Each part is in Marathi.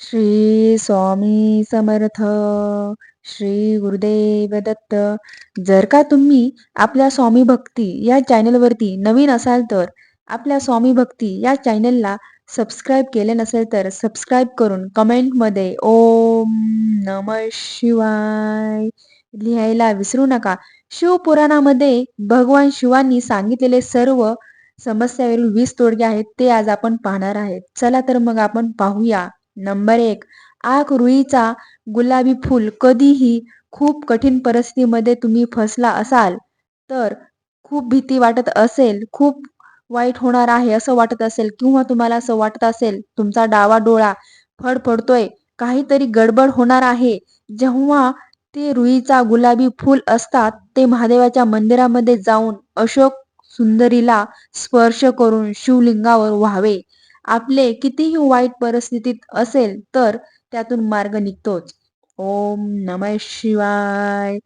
श्री स्वामी समर्थ श्री गुरुदेव दत्त. जर का तुम्ही आपल्या स्वामी भक्ती या चॅनलवरती नवीन असाल तर आपल्या स्वामी भक्ती या चॅनलला सबस्क्राईब केले नसेल तर सबस्क्राईब करून कमेंटमध्ये ओम नम शिवाय लिहायला विसरू नका. शिवपुराणामध्ये भगवान शिवांनी सांगितलेले सर्व समस्यावरील वीस तोडगे आहेत ते आज आपण पाहणार आहेत. चला तर मग आपण पाहूया. नंबर एक. आख रुईचा गुलाबी फूल कधीही खूप कठीण परिस्थितीमध्ये तुम्ही फसला असाल तर खूप भीती वाटत असेल खूप वाईट होणार आहे असं वाटत असेल किंवा तुम्हाला असं वाटत असेल तुमचा डावा डोळा फडफडतोय काहीतरी गडबड होणार आहे. जेव्हा ते रुईचा गुलाबी फूल असतात ते महादेवाच्या मंदिरामध्ये जाऊन अशोक सुंदरीला स्पर्श करून शिवलिंगावर व्हावे. आपले कितीही वाईट परिस्थितीत असेल तर त्यातून मार्ग निघतोच. ओम नम शिवाय.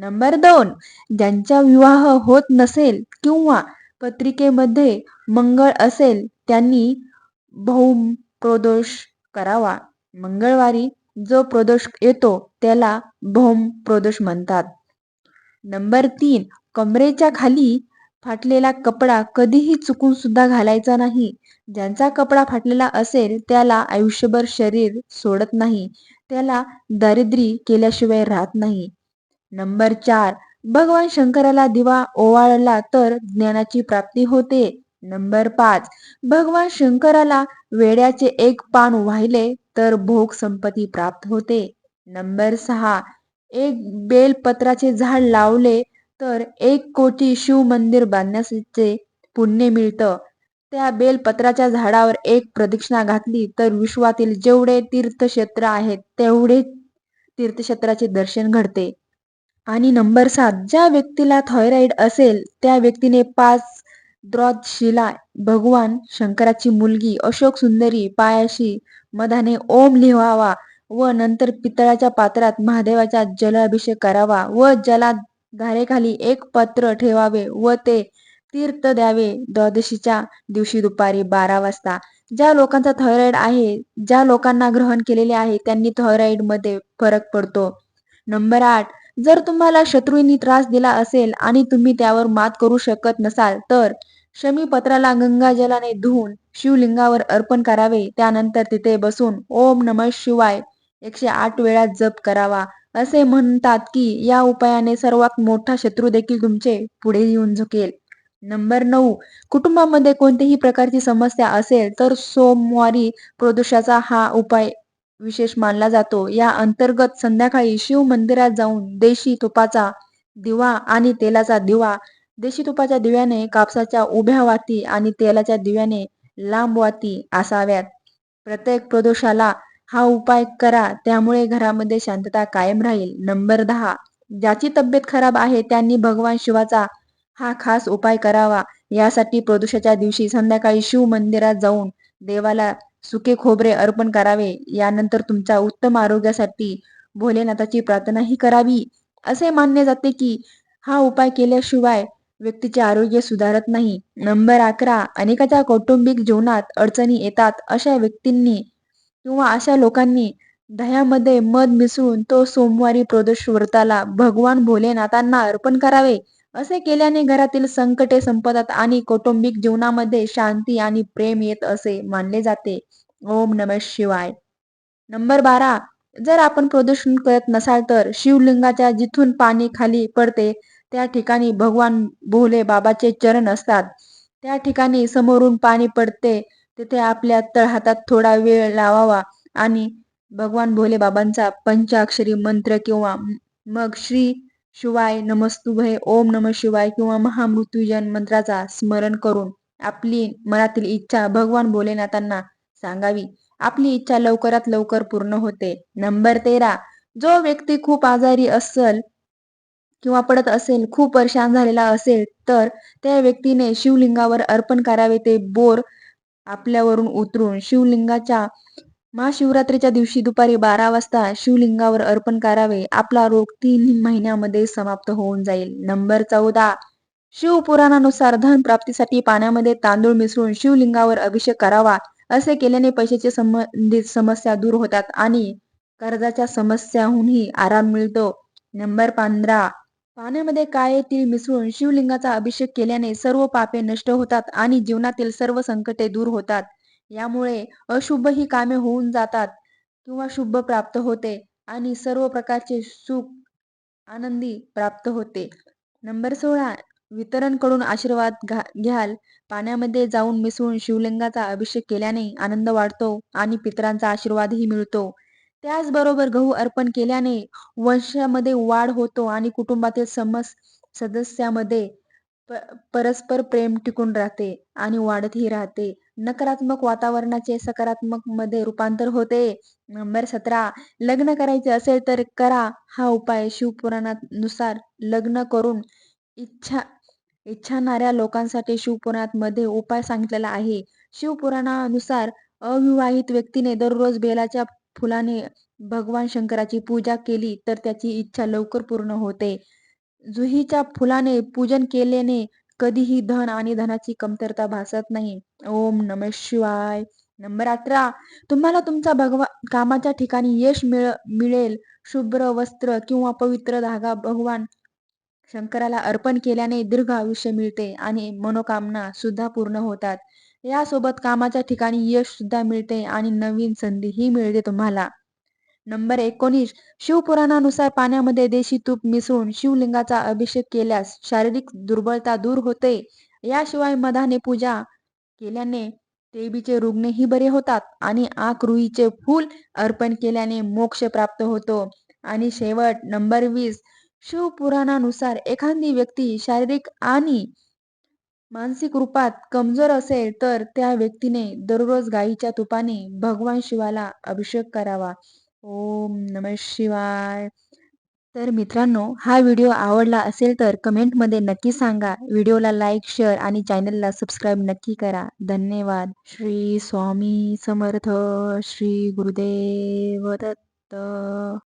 नंबर दोन ज्यांचा विवाह होत नसेल किंवा पत्रिकेमध्ये मंगळ असेल त्यांनी भौम प्रदोष करावा. मंगळवारी जो प्रदोष येतो त्याला भौम प्रदोष म्हणतात. नंबर तीन कमरेच्या खाली फाटलेला कपडा कधीही चुकून सुद्धा घालायचा नाही. ज्यांचा कपडा फाटलेला असेल त्याला आयुष्यभर शरीर सोडत नाही. त्याला दारिद्र्य केल्याशिवाय राहत नाही. नंबर चार भगवान शंकराला दिवा ओवाळला तर ज्ञानाची प्राप्ती होते. नंबर पाच भगवान शंकराला वेड्याचे एक पान वाहिले तर भोग संपत्ती प्राप्त होते. नंबर सहा एक बेलपत्राचे झाड लावले तर एक कोटी शिव मंदिर बांधण्याचे पुण्य मिळतं. त्या बेलपत्राच्या झाडावर एक प्रदक्षिणा घातली तर विश्वातील जेवढे तीर्थक्षेत्र आहेत तेवढे तीर्थक्षेत्राचे दर्शन घडते. आणि नंबर सात ज्या व्यक्तीला थायरॉइड असेल त्या व्यक्तीने पाच द्रॉशिला भगवान शंकराची मुलगी अशोक सुंदरी पायाशी मधाने ओम लिहावा व नंतर पितळाच्या पात्रात महादेवाचा जलाभिषेक करावा व जला धारेखाली एक पत्र ठेवावे व ते तीर्थ द्यावे. द्वादशीच्या दिवशी दुपारी बारा वाजता. ज्या लोकांचा थायरॉइड आहे ज्या लोकांना ग्रहण केलेले आहे त्यांनी थायरॉइडमध्ये फरक पडतो. नंबर आठ जर तुम्हाला शत्रूंनी त्रास दिला असेल आणि तुम्ही त्यावर मात करू शकत नसाल तर शमी पत्राला गंगाजलाने धुवून शिवलिंगावर अर्पण करावे. त्यानंतर तिथे बसून ओम नम शिवाय एकशे आठ वेळा जप करावा. असे म्हणतात की या उपायाने सर्वात मोठा शत्रू देखील तुमचे पुढे येऊन झुकेल. नंबर नऊ कुटुंबामध्ये कोणतीही प्रकारची समस्या असेल तर सोमवारी प्रदोषाचा हा उपाय विशेष मानला जातो. या अंतर्गत संध्याकाळी शिव मंदिरात जाऊन देशी तुपाचा दिवा आणि तेलाचा दिवा देशी तुपाच्या दिव्याने कापसाच्या उभ्या वाती आणि तेलाच्या दिव्याने लांब वाती असाव्यात. प्रत्येक प्रदोषाला हा उपाय करा. त्यामुळे घरामध्ये शांतता कायम राहील. नंबर दहा ज्याची तब्येत खराब आहे त्यांनी भगवान शिवाचा हा खास उपाय करावा. यासाठी प्रदोषाच्या दिवशी संध्याकाळी शिव मंदिरात जाऊन देवाला सुके खोबरे अर्पण करावे. यानंतर तुमच्या उत्तम आरोग्यासाठी भोलेनाथाची प्रार्थनाही करावी. असे मानले जाते की हा उपाय केल्याशिवाय व्यक्तीचे आरोग्य सुधारत नाही. नंबर अकरा अनेकाच्या कौटुंबिक जीवनात अडचणी येतात अशा व्यक्तींनी किंवा अशा लोकांनी दह्यामध्ये मध मिसळून तो सोमवारी प्रदोष व्रताला भगवान भोलेनाथांना अर्पण करावे असे केल्याने घरातील संकटे संपदात आणि कौटुंबिक जीवनामध्ये शांती आणि प्रेम येत असे मानले जाते. ओम नम शिवाय. नंबर बारा. जर आपण प्रदूषण करत नसाल तर शिवलिंगाच्या जिथून पाणी खाली पडते त्या ठिकाणी भगवान भोले बाबाचे चरण असतात. त्या ठिकाणी समोरून पाणी पडते तिथे आपल्या तळहातात थोडा वेळ लावावा. आणि भगवान भोले बाबांचा पंचाक्षरी मंत्र किंवा मग श्री शिवाय नमस्तुभय ओम नम शिवाय किंवा महामृत्युजन मंत्राचा स्मरण करून आपली मनातील इच्छा भगवान भोलेनाथांना सांगावी. आपली इच्छा लवकरात लवकर पूर्ण होते. नंबर तेरा. जो व्यक्ती खूप आजारी असेल किंवा पडत असेल खूप परेशान झालेला असेल तर त्या व्यक्तीने शिवलिंगावर अर्पण करावे ते बोर आपल्यावरून उतरून शिवलिंगाच्या महाशिवरात्रीच्या दिवशी दुपारी बारा वाजता शिवलिंगावर अर्पण करावे. आपला रोग तीन महिन्यामध्ये समाप्त होऊन जाईल. नंबर चौदा. शिवपुराणानुसार धन प्राप्तीसाठी पाण्यामध्ये तांदूळ मिसळून शिवलिंगावर अभिषेक करावा. असे केल्याने पैशाचे संबंधित समस्या दूर होतात आणि कर्जाच्या समस्याहूनही आराम मिळतो. नंबर पंधरा. पाण्यामध्ये काळे तीळ मिसळून शिवलिंगाचा अभिषेक केल्याने सर्व पापे नष्ट होतात आणि जीवनातील सर्व संकटे दूर होतात. यामुळे अशुभ ही कामे होऊन जातात किंवा शुभ प्राप्त होते आणि सर्व प्रकारचे सुख आनंदी प्राप्त होते. नंबर सोळा वितरणकडून आशीर्वाद घ्याल. पाण्यामध्ये जाऊन मिसळून शिवलिंगाचा अभिषेक केल्याने आनंद वाढतो आणि पितरांचा आशीर्वादही मिळतो. त्याचबरोबर गहू अर्पण केल्याने वंशामध्ये वाढ होतो आणि कुटुंबातील समस सदस्यामध्ये परस्पर प्रेम टिकून राहते आणि वाढतही राहते. नकारात्मक वातावरणाचे सकारात्मकमध्ये रूपांतर होते. नंबर सतरा लग्न करायचे असेल तर करा हा उपाय शिवपुराणानुसार लग्न करून इच्छा इच्छाणाऱ्या लोकांसाठी शिवपुराणात मध्ये उपाय सांगितलेला आहे. शिवपुराणानुसार अविवाहित व्यक्तीने दररोज बेलाच्या फुलाने भगवान शंकराची पूजा केली तर त्याची इच्छा लवकर पूर्ण होते. जुहीच्या फुलाने पूजन केल्याने कधीही धन आणि धनाची कमतरता भासत नाही. ओम नम शिवाय. नंबर अठरा. तुम्हाला तुमचा भगवा कामाच्या ठिकाणी यश मिळ मिळेल. शुभ्र वस्त्र किंवा पवित्र धागा भगवान शंकराला अर्पण केल्याने दीर्घ आयुष्य मिळते आणि मनोकामना सुद्धा पूर्ण होतात. यासोबत कामाच्या ठिकाणी यश सुद्धा मिळते आणि नवीन संधीही मिळते तुम्हाला. नंबर एकोणीस शिवपुराणानुसार पाण्यामध्ये देशी तूप मिसळून शिवलिंगाचा अभिषेक केल्यास शारीरिक दुर्बलता दूर होते. याशिवाय मधाने पूजा केल्याने टेबीचे रुग्णही बरे होतात आणि आकरुईचे फूल अर्पण केल्याने मोक्ष प्राप्त होतो. आणि शेवट नंबर वीस शिवपुराणानुसार एखादी व्यक्ती शारीरिक आणि मानसिक रूपात कमजोर असेल तर त्या व्यक्तीने दररोज गाईच्या तुपाने भगवान शिवाला अभिषेक करावा. ओम नम शिवाय. तर मित्रांनो हा व्हिडिओ आवडला असेल तर कमेंटमध्ये नक्की सांगा. व्हिडिओला लाईक शेअर आणि चॅनलला सबस्क्राईब नक्की करा. धन्यवाद. श्री स्वामी समर्थ श्री गुरुदेव दत्त.